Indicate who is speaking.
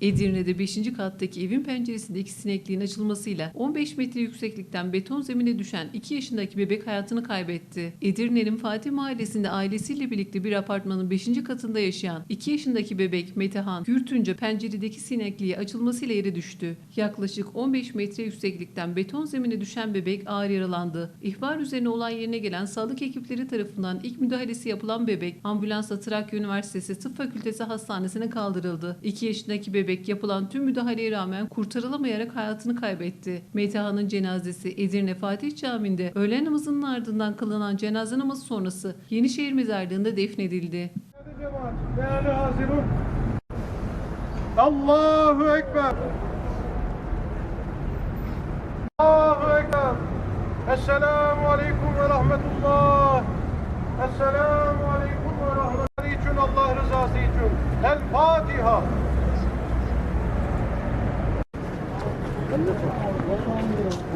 Speaker 1: Edirne'de 5. kattaki evin penceresindeki sinekliğin açılmasıyla 15 metre yükseklikten beton zemine düşen 2 yaşındaki bebek hayatını kaybetti. Edirne'nin Fatih Mahallesi'nde ailesiyle birlikte bir apartmanın 5. katında yaşayan 2 yaşındaki bebek Metehan Gürtünce penceredeki sinekliğe açılmasıyla yere düştü. Yaklaşık 15 metre yükseklikten beton zemine düşen bebek ağır yaralandı. İhbar üzerine olay yerine gelen sağlık ekipleri tarafından ilk müdahalesi yapılan bebek ambulansla Trakya Üniversitesi Tıp Fakültesi Hastanesi'ne kaldırıldı. 2 yaşındaki bebek yapılan tüm müdahaleye rağmen kurtarılamayarak hayatını kaybetti. Metehan'ın cenazesi Edirne Fatih Camii'nde öğlen namazının ardından kılınan cenaze namazı sonrası Yenişehir Mezarlığı'nda defnedildi.
Speaker 2: Allahu Ekber. Allahu Ekber. Esselamu Aleyküm ve Rahmetullah. Esselamu Aleyküm ve Rahmetullah için Allah rızası için. El Fatiha. 안녕하세요.